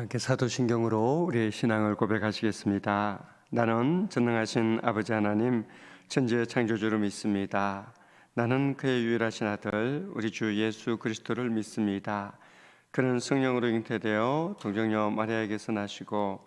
함께 사도신경으로 우리의 신앙을 고백하시겠습니다. 나는 전능하신 아버지 하나님 천지의 창조주를 믿습니다. 나는 그의 유일하신 아들 우리 주 예수 그리스도를 믿습니다. 그는 성령으로 잉태되어 동정녀 마리아에게서 나시고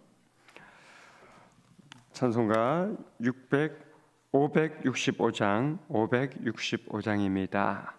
찬송가 600 565장 565장입니다.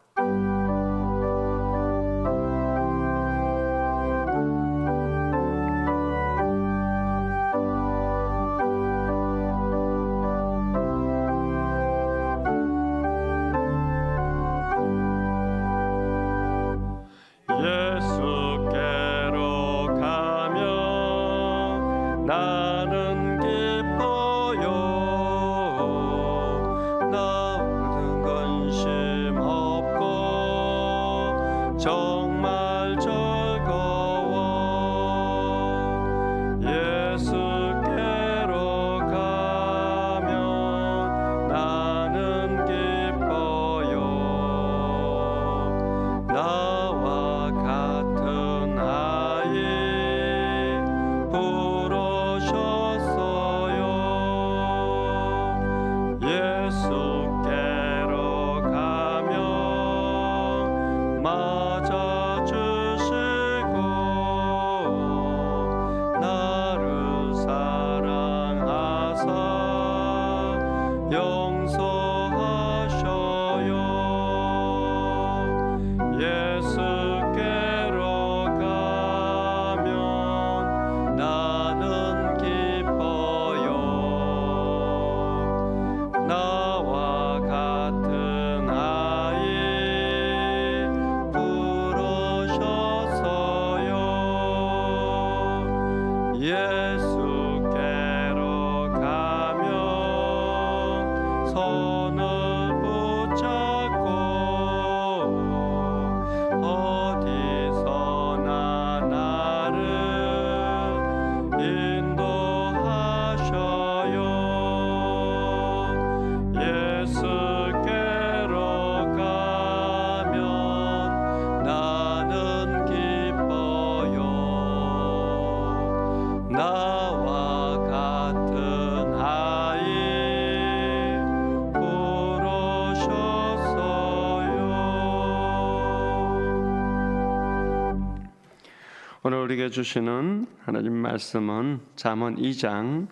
우리에게 주시는 하나님 말씀은 잠언 2장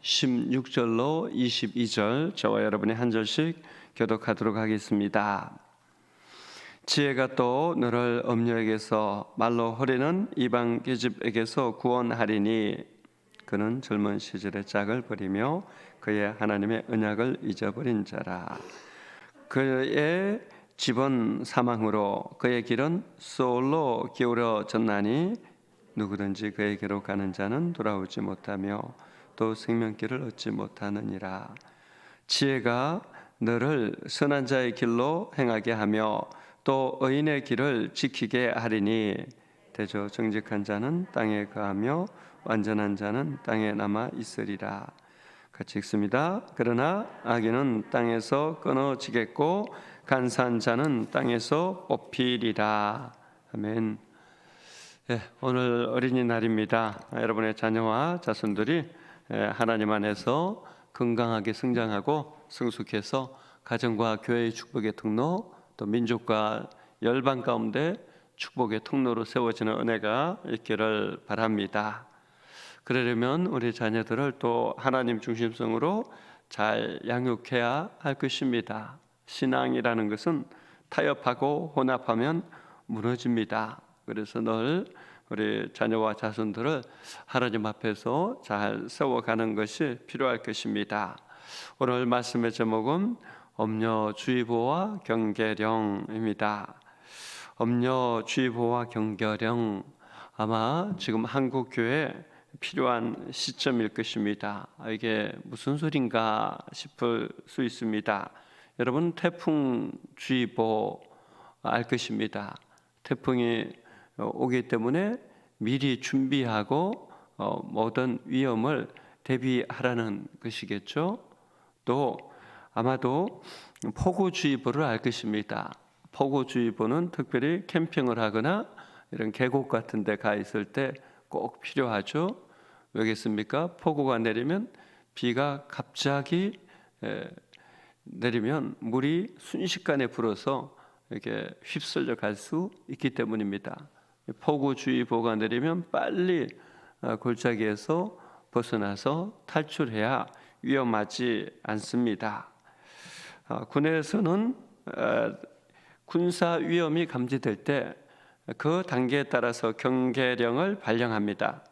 16절로 22절 저와 여러분이 한 절씩 교독하도록 하겠습니다. 지혜가 또 너를 엄녀에게서 말로 허리는 이방 계집에게서 구원하리니 그는 젊은 시절의 짝을 버리며 그의 하나님의 언약을 잊어버린 자라 그의 집은 사망으로 그의 길은 소울로 기울어졌나니 누구든지 그에게로 가는 자는 돌아오지 못하며 또 생명길을 얻지 못하느니라 지혜가 너를 선한 자의 길로 행하게 하며 또 의인의 길을 지키게 하리니 대저 정직한 자는 땅에 거하며 완전한 자는 땅에 남아 있으리라 같이 읽습니다. 그러나 악인은 땅에서 끊어지겠고 간사한 자는 땅에서 뽑히리라. 아멘. 예, 오늘 어린이날입니다. 여러분의 자녀와 자손들이 예, 하나님 안에서 건강하게 성장하고 성숙해서 가정과 교회의 축복의 통로 또 민족과 열방 가운데 축복의 통로로 세워지는 은혜가 있기를 바랍니다. 그러려면 우리 자녀들을 또 하나님 중심성으로 잘 양육해야 할 것입니다. 신앙이라는 것은 타협하고 혼합하면 무너집니다. 그래서 늘 우리 자녀와 자손들을 하나님 앞에서 잘 세워가는 것이 필요할 것입니다. 오늘 말씀의 제목은 엄려주의보와 경계령입니다. 엄려주의보와 경계령 아마 지금 한국 교회 필요한 시점일 것입니다. 아, 이게 무슨 소린가 싶을 수 있습니다. 여러분 태풍 주의보 알 것입니다. 태풍이 오기 때문에 미리 준비하고 어, 모든 위험을 대비하라는 것이겠죠. 또 아마도 폭우주의보를 알 것입니다. 폭우주의보는 특별히 캠핑을 하거나 이런 계곡 같은 데 가 있을 때 꼭 필요하죠. 왜겠습니까? 폭우가 내리면 비가 갑자기 에, 내리면 물이 순식간에 불어서 이렇게 휩쓸려 갈 수 있기 때문입니다. 폭우주의보가 내리면 빨리 어, 골짜기에서 벗어나서 탈출해야 위험하지 않습니다. 어, 군에서는 어, 군사 위험이 감지될 때 그 단계에 따라서 경계령을 발령합니다.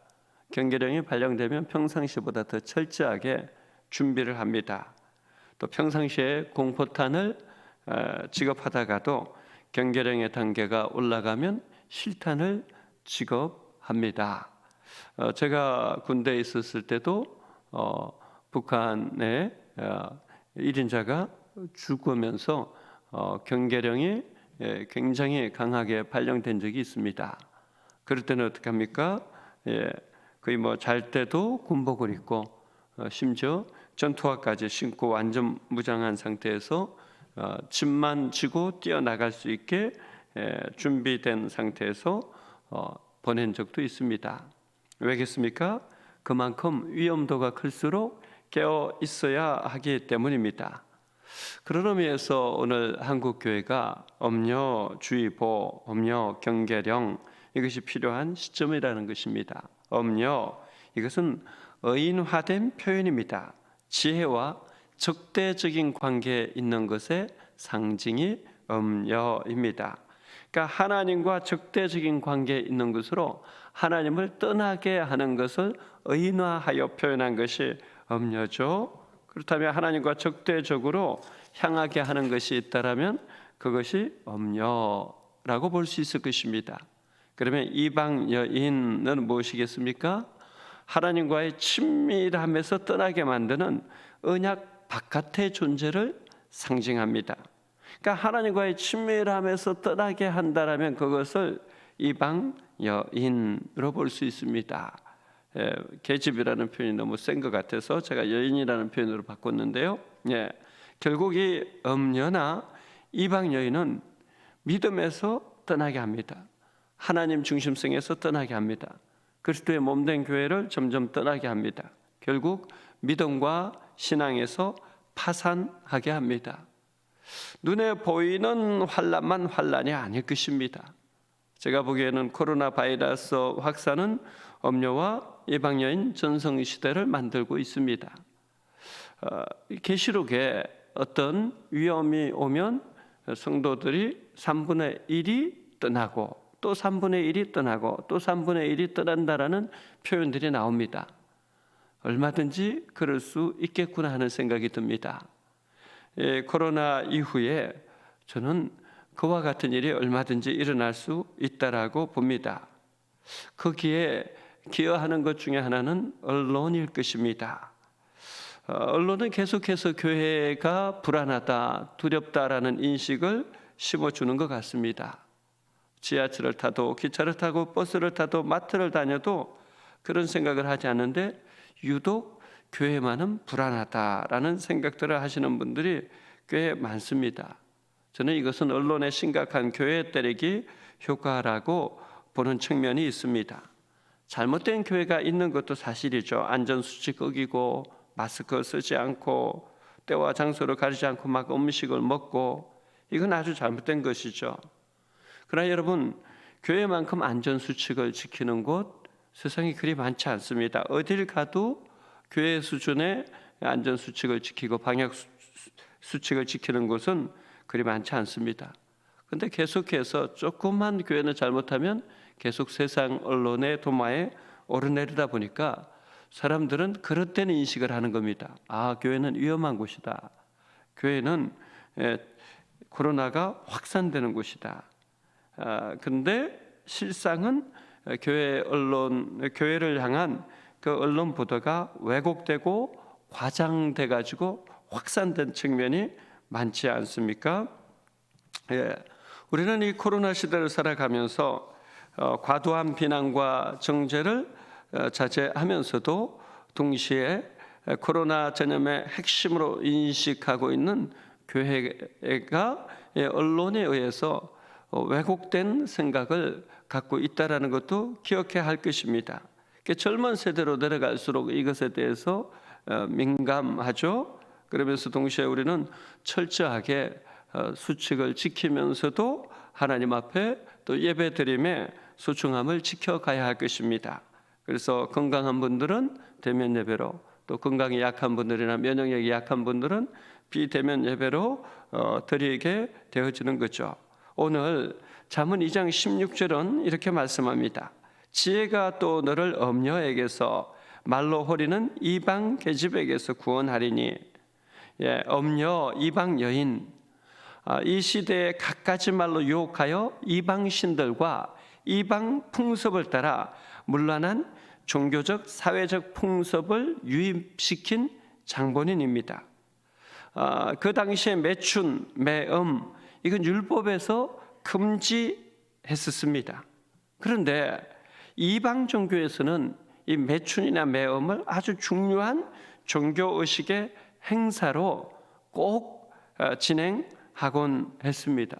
경계령이 발령되면 평상시보다 더 철저하게 준비를 합니다. 또 평상시에 공포탄을 어, 지급하다가도 경계령의 단계가 올라가면 실탄을 지급합니다. 어, 제가 군대에 있었을 때도 어, 북한의 어, 1인자가 죽으면서 어, 경계령이 예, 굉장히 강하게 발령된 적이 있습니다. 그럴 때는 어떻게 합니까? 예, 거의 뭐 잘 때도 군복을 입고 어, 심지어 전투화까지 신고 완전 무장한 상태에서 어, 짐만 지고 뛰어나갈 수 있게 예, 준비된 상태에서 어, 보낸 적도 있습니다. 왜겠습니까? 그만큼 위험도가 클수록 깨어 있어야 하기 때문입니다. 그런 의미에서 오늘 한국 교회가 엄려 주의보, 엄려 경계령 이것이 필요한 시점이라는 것입니다. 엄려 이것은 의인화된 표현입니다. 지혜와 적대적인 관계에 있는 것의 상징이 엄려입니다. 그러니까 하나님과 적대적인 관계에 있는 것으로 하나님을 떠나게 하는 것을 의인화하여 표현한 것이 엄려죠. 그렇다면 하나님과 적대적으로 향하게 하는 것이 있다라면 그것이 엄려라고 볼 수 있을 것입니다. 그러면 이방 여인은 무엇이겠습니까? 하나님과의 친밀함에서 떠나게 만드는 언약 바깥의 존재를 상징합니다. 그러니까 하나님과의 친밀함에서 떠나게 한다라면 그것을 이방 여인으로 볼 수 있습니다. 예, 계집이라는 표현이 너무 센 것 같아서 제가 여인이라는 표현으로 바꿨는데요. 예, 결국 이 엄녀나 이방 여인은 믿음에서 떠나게 합니다. 하나님 중심성에서 떠나게 합니다. 그리스도의 몸된 교회를 점점 떠나게 합니다. 결국 믿음과 신앙에서 파산하게 합니다. 눈에 보이는 환란만 환란이 아닐 것입니다. 제가 보기에는 코로나 바이러스 확산은 엄녀와 예방여인 전성 시대를 만들고 있습니다. 어, 계시록에 어떤 위험이 오면 성도들이 3분의 1이 떠나고 또 3분의 1이 떠나고 또 3분의 1이 떠난다라는 표현들이 나옵니다. 얼마든지 그럴 수 있겠구나 하는 생각이 듭니다. 예, 코로나 이후에 저는 그와 같은 일이 얼마든지 일어날 수 있다라고 봅니다. 거기에 기여하는 것 중에 하나는 언론일 것입니다. 어, 언론은 계속해서 교회가 불안하다, 두렵다라는 인식을 심어주는 것 같습니다. 지하철을 타도 기차를 타고 버스를 타도 마트를 다녀도 그런 생각을 하지 않는데 유독 교회만은 불안하다라는 생각들을 하시는 분들이 꽤 많습니다. 저는 이것은 언론의 심각한 교회 때리기 효과라고 보는 측면이 있습니다. 잘못된 교회가 있는 것도 사실이죠. 안전수칙 어기고 마스크 쓰지 않고 때와 장소를 가리지 않고 막 음식을 먹고 이건 아주 잘못된 것이죠. 그러나 여러분 교회만큼 안전수칙을 지키는 곳 세상에 그리 많지 않습니다. 어딜 가도 교회 수준의 안전 수칙을 지키고 방역 수칙을 지키는 곳은 그리 많지 않습니다. 근데 계속해서 조금만 교회는 잘못하면 계속 세상 언론의 도마에 오르내리다 보니까 사람들은 때는 인식을 하는 겁니다. 아, 교회는 위험한 곳이다. 교회는 코로나가 확산되는 곳이다. 아, 근데 실상은 어, 교회 언론 교회를 향한 그 언론 보도가 왜곡되고 과장돼 가지고 확산된 측면이 많지 않습니까? 예. 우리는 이 코로나 시대를 살아가면서 어, 과도한 비난과 정죄를 어, 자제하면서도 동시에 코로나 전염의 핵심으로 인식하고 있는 교회가 예, 언론에 의해서 어, 왜곡된 생각을 갖고 있다라는 것도 기억해야 할 것입니다. 그 젊은 세대로 내려갈수록 이것에 대해서 어, 민감하죠. 그러면서 동시에 우리는 철저하게 어, 수칙을 지키면서도 하나님 앞에 또 예배 드림에 소중함을 지켜가야 할 것입니다. 그래서 건강한 분들은 대면 예배로 또 건강이 약한 분들이나 면역력이 약한 분들은 비대면 예배로 어, 드리게 되어지는 거죠. 오늘 잠언 2장 16절은 이렇게 말씀합니다. 지혜가 또 너를 엄녀에게서 말로 호리는 이방 계집에게서 구원하리니 예, 엄녀 이방 여인 아, 이 시대에 갖가지 말로 유혹하여 이방 신들과 이방 풍습을 따라 문란한 종교적 사회적 풍습을 유입시킨 장본인입니다. 아, 그 당시에 매춘, 매음 이건 율법에서 금지했었습니다. 그런데 이방 종교에서는 이 매춘이나 매음을 아주 중요한 종교 의식의 행사로 꼭 어, 진행하곤 했습니다.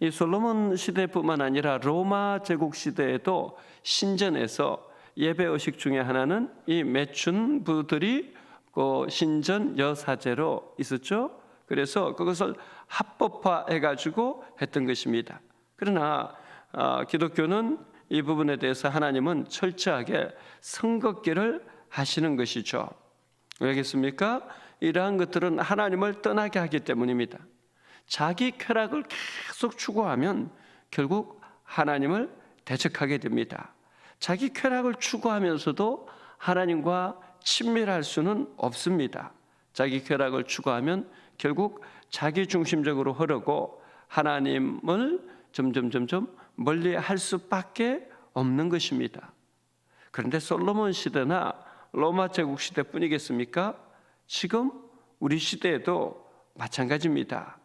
이 솔로몬 시대뿐만 아니라 로마 제국 시대에도 신전에서 예배 의식 중에 하나는 이 매춘부들이 그 신전 여사제로 있었죠. 그래서 그것을 합법화해 가지고 했던 것입니다. 그러나 어, 기독교는 이 부분에 대해서 하나님은 철저하게 선긋기를 하시는 것이죠. 왜겠습니까? 이러한 것들은 하나님을 떠나게 하기 때문입니다. 자기 쾌락을 계속 추구하면 결국 하나님을 대적하게 됩니다. 자기 쾌락을 추구하면서도 하나님과 친밀할 수는 없습니다. 자기 쾌락을 추구하면 결국 자기 중심적으로 흐르고 하나님을 점점 점점 멀리 할 수밖에 없는 것입니다. 그런데 솔로몬 시대나 로마 제국 시대뿐이겠습니까? 지금 우리 시대에도 마찬가지입니다.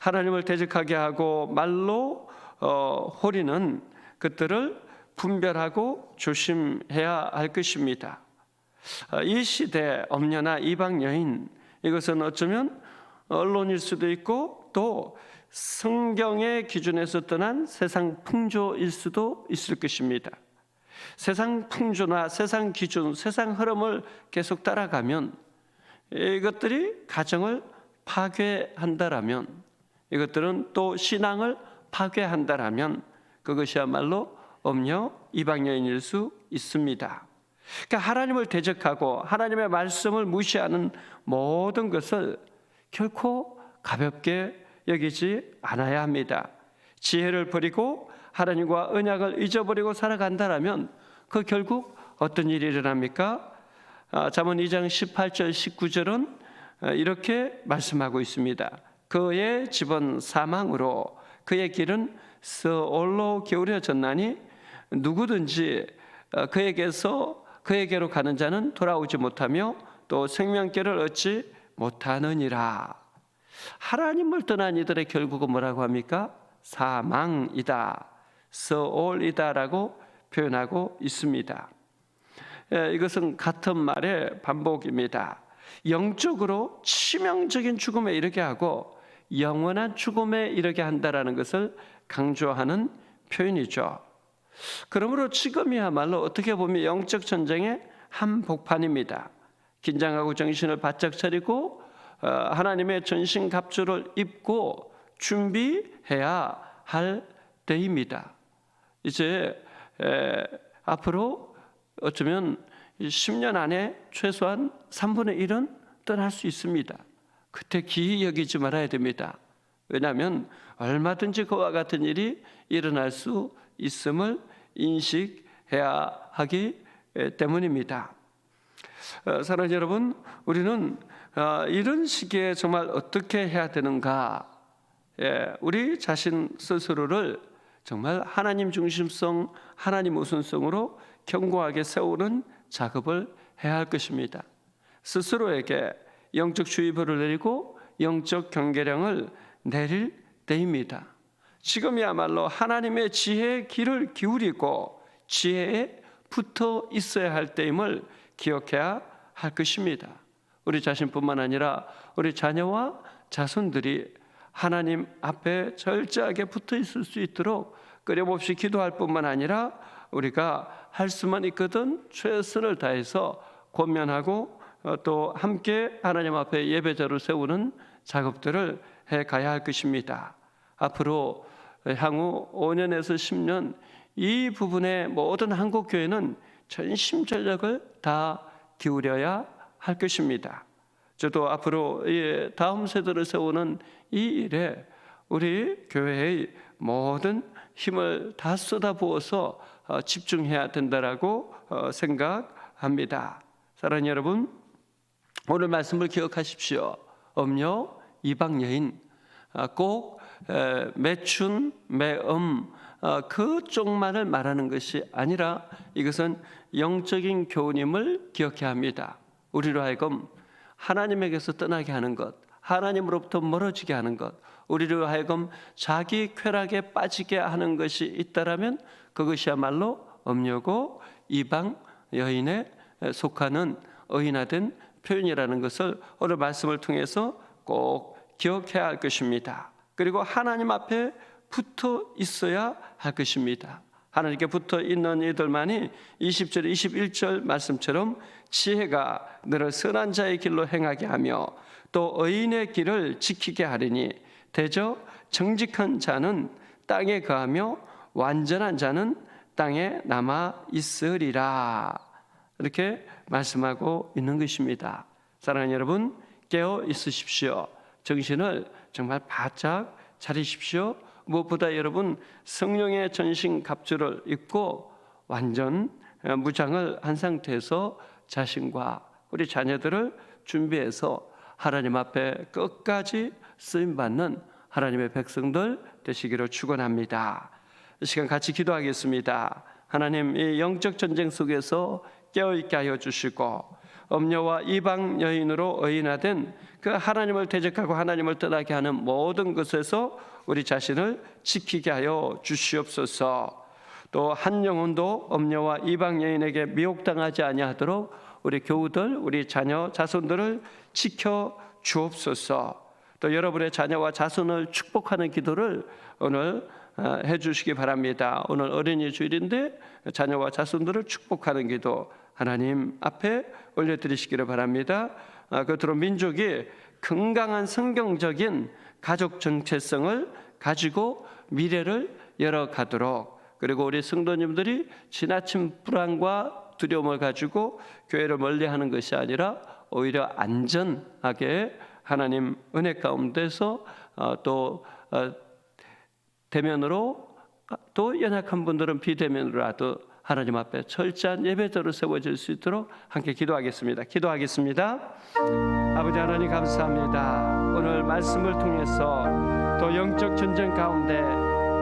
하나님을 대적하게 하고 말로 어, 호리는 것들을 분별하고 조심해야 할 것입니다. 어, 이 시대 엄녀나 이방 여인 이것은 어쩌면 언론일 수도 있고 또 성경의 기준에서 떠난 세상 풍조일 수도 있을 것입니다. 세상 풍조나 세상 기준, 세상 흐름을 계속 따라가면 이것들이 가정을 파괴한다라면 이것들은 또 신앙을 파괴한다라면 그것이야말로 엄녀 이방여인일 수 있습니다. 그러니까 하나님을 대적하고 하나님의 말씀을 무시하는 모든 것을 결코 가볍게 여기지 않아야 합니다. 지혜를 버리고 하나님과 언약을 잊어버리고 살아간다라면 그 결국 어떤 일이 일어납니까? 아, 잠언 2장 18절 19절은 아, 이렇게 말씀하고 있습니다. 그의 집은 사망으로 그의 길은 서올로 기울여졌나니 누구든지 아, 그에게서 그에게로 가는 자는 돌아오지 못하며 또 생명길을 얻지 못하느니라. 하나님을 떠난 이들의 결국은 뭐라고 합니까? 사망이다, 서올이다라고 표현하고 있습니다. 예, 이것은 같은 말의 반복입니다. 영적으로 치명적인 죽음에 이르게 하고 영원한 죽음에 이르게 한다라는 것을 강조하는 표현이죠. 그러므로 지금이야말로 어떻게 보면 영적 전쟁의 한복판입니다. 긴장하고 정신을 바짝 차리고 어, 하나님의 전신 갑주를 입고 준비해야 할 때입니다. 이제 앞으로 어쩌면 10년 안에 최소한 3분의 1은 떠날 수 있습니다. 그때 기이 여기지 말아야 됩니다. 왜냐하면 얼마든지 그와 같은 일이 일어날 수 있음을 인식해야 하기 때문입니다. 어, 사랑하는 여러분, 우리는 어, 이런 시기에 정말 어떻게 해야 되는가? 예, 우리 자신 스스로를 정말 하나님 중심성, 하나님 우선성으로 견고하게 세우는 작업을 해야 할 것입니다. 스스로에게 영적 주의보를 내리고 영적 경계령을 내릴 때입니다. 지금이야말로 하나님의 지혜의 길을 기울이고 지혜에 붙어 있어야 할 때임을 기억해야 할 것입니다. 우리 자신뿐만 아니라 우리 자녀와 자손들이 하나님 앞에 절제하게 붙어 있을 수 있도록 끊임없이 기도할 뿐만 아니라 우리가 할 수만 있거든 최선을 다해서 권면하고 어, 또 함께 하나님 앞에 예배자로 세우는 작업들을 해 가야 할 것입니다. 앞으로 향후 5년에서 10년 이 부분에 모든 한국 교회는 전심전력을 다 기울여야 할 것입니다. 저도 앞으로 이 다음 세대를 세우는 이 일에 우리 교회의 모든 힘을 다 쏟아부어서 어, 집중해야 된다라고 어, 생각합니다. 사랑하는 여러분, 오늘 말씀을 기억하십시오. 음료, 이방 여인, 아, 꼭 에, 매춘, 매음 어, 그쪽만을 말하는 것이 아니라 이것은 영적인 교훈임을 기억해야 합니다. 우리로 하여금 하나님에게서 떠나게 하는 것, 하나님으로부터 멀어지게 하는 것, 우리로 하여금 자기 쾌락에 빠지게 하는 것이 있다라면 그것이야말로 음료고 이방 여인에 속하는 의인화된 표현이라는 것을 오늘 말씀을 통해서 꼭 기억해야 할 것입니다. 그리고 하나님 앞에 붙어 있어야 할 것입니다. 하나님께 붙어 있는 이들만이 20절, 21절 말씀처럼 지혜가 너를 선한 자의 길로 행하게 하며 또 의인의 길을 지키게 하리니 대저 정직한 자는 땅에 거하며 완전한 자는 땅에 남아 있으리라. 이렇게 말씀하고 있는 것입니다. 사랑하는 여러분, 깨어 있으십시오. 정신을 정말 바짝 차리십시오. 무엇보다 여러분 성령의 전신 갑주를 입고 완전 무장을 한 상태에서 자신과 우리 자녀들을 준비해서 하나님 앞에 끝까지 쓰임 받는 하나님의 백성들 되시기를 축원합니다. 이 시간 같이 기도하겠습니다. 하나님 이 영적 전쟁 속에서 깨어 있게 하여 주시고 음녀와 이방 여인으로 의인화된 그 하나님을 대적하고 하나님을 떠나게 하는 모든 것에서 우리 자신을 지키게 하여 주시옵소서. 또 한 영혼도 음녀와 이방 여인에게 미혹당하지 아니하도록 우리 교우들, 우리 자녀, 자손들을 지켜 주옵소서. 또 여러분의 자녀와 자손을 축복하는 기도를 오늘 어, 해주시기 바랍니다. 오늘 어린이 주일인데 자녀와 자손들을 축복하는 기도 하나님 앞에 올려드리시기를 바랍니다. 아, 끝으로 민족이 건강한 성경적인 가족 정체성을 가지고 미래를 열어가도록 그리고 우리 성도님들이 지나친 불안과 두려움을 가지고 교회를 멀리하는 것이 아니라 오히려 안전하게 하나님 은혜 가운데서 어, 또 어, 대면으로 또 연약한 분들은 비대면으로라도 하나님 앞에 철저한 예배자로 세워질 수 있도록 함께 기도하겠습니다. 기도하겠습니다. 아버지 하나님 감사합니다. 오늘 말씀을 통해서 또 영적 전쟁 가운데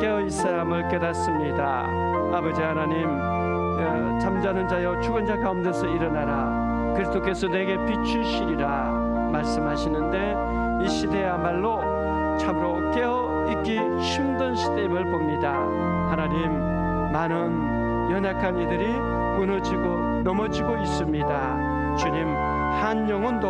깨어 함을 깨닫습니다. 아버지 하나님 어, 잠자는 자여 죽은 자 가운데서 일어나라. 그리스도께서 내게 비추시리라 말씀하시는데 이 시대야말로 참으로 깨어 있기 힘든 시대임을 봅니다. 하나님 많은 연약한 이들이 무너지고 넘어지고 있습니다. 주님 한 영혼도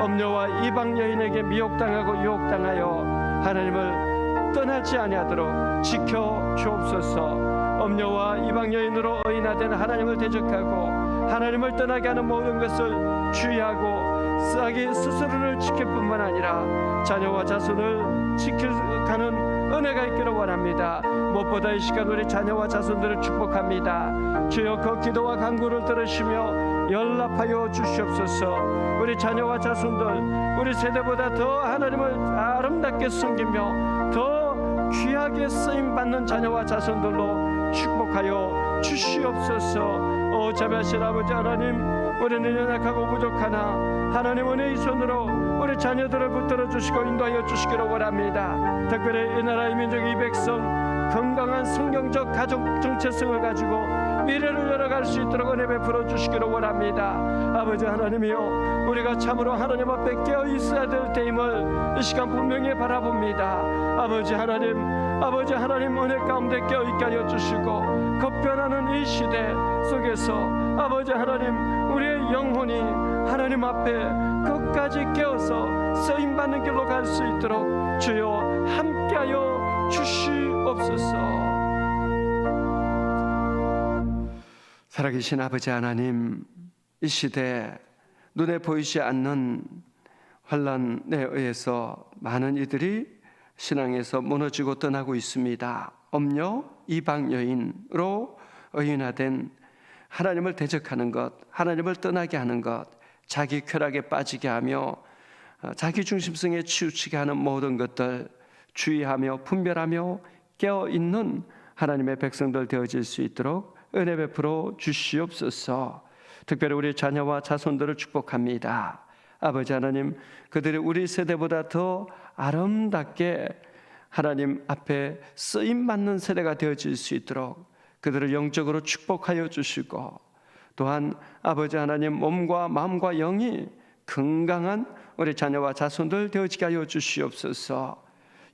엄녀와 이방 여인에게 미혹당하고 유혹당하여 하나님을 떠나지 아니하도록 지켜 주옵소서. 엄녀와 이방 여인으로 의인화된 하나님을 대적하고 하나님을 떠나게 하는 모든 것을 주의하고 싹이 스스로를 지킬 뿐만 아니라 자녀와 자손을 지켜가는 은혜가 있기를 원합니다. 무엇보다 이 시간 우리 자녀와 자손들을 축복합니다. 주여 그 기도와 간구를 들으시며 연락하여 주시옵소서. 우리 자녀와 자손들 우리 세대보다 더 하나님을 아름답게 섬기며 더 귀하게 쓰임 받는 자녀와 자손들로 축복하여 주시옵소서. 오 자비하신 아버지 하나님 우리는 연약하고 부족하나 하나님 은혜의 손으로 우리 자녀들을 붙들어 주시고 인도하여 주시기를 원합니다. 특별히 이 나라의 민족 이 백성 건강한 성경적 가족 정체성을 가지고 미래를 열어갈 수 있도록 은혜 베풀어 주시기를 원합니다. 아버지 하나님이여 우리가 참으로 하나님 앞에 깨어 있어야 될 때임을 이 시간 분명히 바라봅니다. 아버지 하나님 아버지 하나님 은혜 가운데 깨어 있게 하여 주시고 급변하는 이 시대 속에서 아버지 하나님 우리의 영혼이 하나님 앞에 끝까지 깨어서 쓰임 받는 길로 갈 수 있도록 주여 함께하여 주시 옵소서. 살아계신 아버지 하나님, 이 시대 눈에 보이지 않는 환란에 의해서 많은 이들이 신앙에서 무너지고 떠나고 있습니다. 엄녀 이방 여인으로 의인화된 하나님을 대적하는 것, 하나님을 떠나게 하는 것, 자기 쾌락에 빠지게 하며 어, 자기 중심성에 치우치게 하는 모든 것들 주의하며 분별하며 깨어 있는 하나님의 백성들 되어질 수 있도록 은혜 베풀어 주시옵소서. 특별히 우리 자녀와 자손들을 축복합니다. 아버지 하나님, 그들이 우리 세대보다 더 아름답게 하나님 앞에 쓰임 받는 세대가 되어질 수 있도록 그들을 영적으로 축복하여 주시고 또한 아버지 하나님 몸과 마음과 영이 건강한 우리 자녀와 자손들 되어지게 하여 주시옵소서.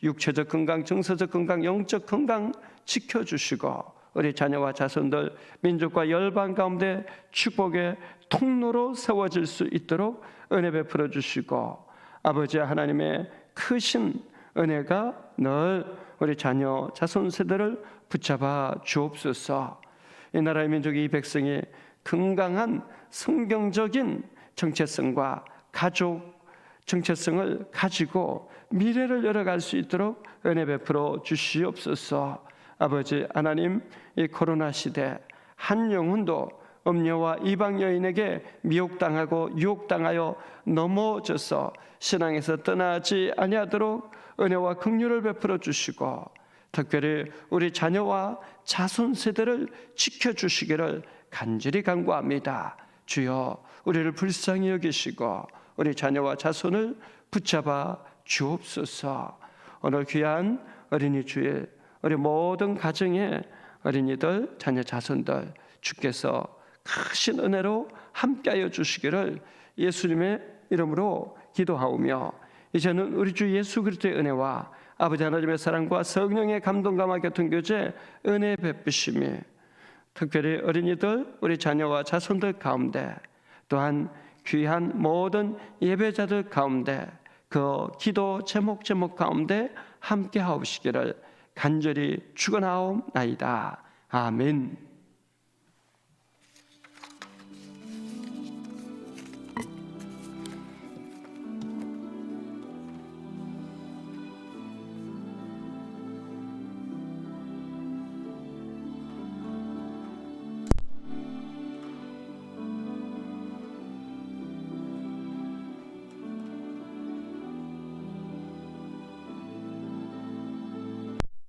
육체적 건강, 정서적 건강, 영적 건강 지켜 주시고 우리 자녀와 자손들 민족과 열방 가운데 축복의 통로로 세워질 수 있도록 은혜 베풀어 주시고 아버지 하나님의 크신 은혜가 늘 우리 자녀 자손 세대를 붙잡아 주옵소서. 이 나라의 민족이 이 백성이 건강한 성경적인 정체성과 가족 정체성을 가지고 미래를 열어갈 수 있도록 은혜 베풀어 주시옵소서. 아버지 하나님 이 코로나 시대 한 영혼도 음녀와 이방 여인에게 미혹당하고 유혹당하여 넘어져서 신앙에서 떠나지 아니하도록 은혜와 긍휼을 베풀어 주시고 특별히 우리 자녀와 자손 세대를 지켜 주시기를 간절히 간구합니다. 주여 우리를 불쌍히 여기시고 우리 자녀와 자손을 붙잡아 주옵소서. 오늘 귀한 어린이 주일 우리 모든 가정의 어린이들 자녀 자손들 주께서 크신 은혜로 함께하여 주시기를 예수님의 이름으로 기도하오며 이제는 우리 주 예수 그리스도의 은혜와 아버지 하나님의 사랑과 성령의 감동감화 교통교제 은혜 베푸심이 특별히 어린이들 우리 자녀와 자손들 가운데 또한 귀한 모든 예배자들 가운데 그 기도 제목 제목 가운데 함께 하옵시기를 간절히 축원하옵나이다. 아멘.